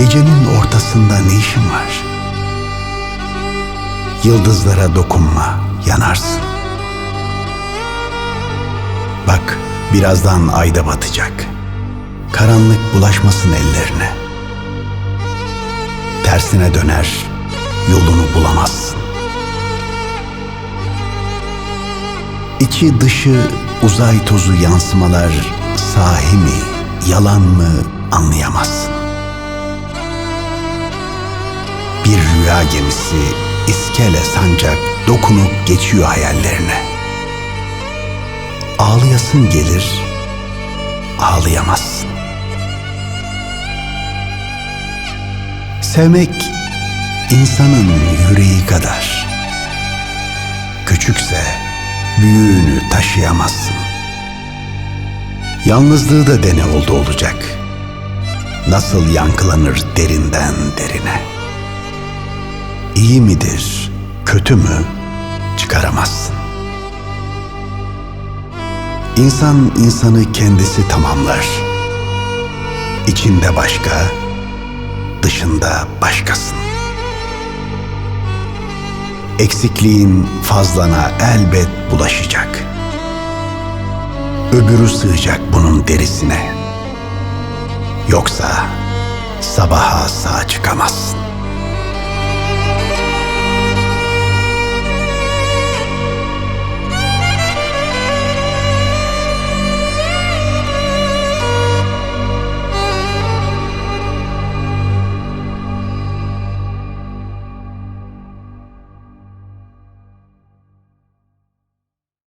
Gecenin ortasında ne işin var? Yıldızlara dokunma, yanarsın. Bak, birazdan ayda batacak. Karanlık bulaşmasın ellerine. Tersine döner, yolunu bulamazsın. İçi dışı uzay tozu yansımalar sahi mi, yalan mı anlayamazsın. Rüya gemisi iskele sancak dokunup geçiyor hayallerine. Ağlayasın gelir, ağlayamazsın. Sevmek insanın yüreği kadar. Küçükse büyüğünü taşıyamazsın. Yalnızlığı da dene oldu olacak. Nasıl yankılanır derinden derine. İyi midir, kötü mü çıkaramazsın. İnsan insanı kendisi tamamlar. İçinde başka, dışında başkasın. Eksikliğin fazlana elbet bulaşacak. Öbürü sığacak bunun derisine. Yoksa sabaha sağ çıkamazsın.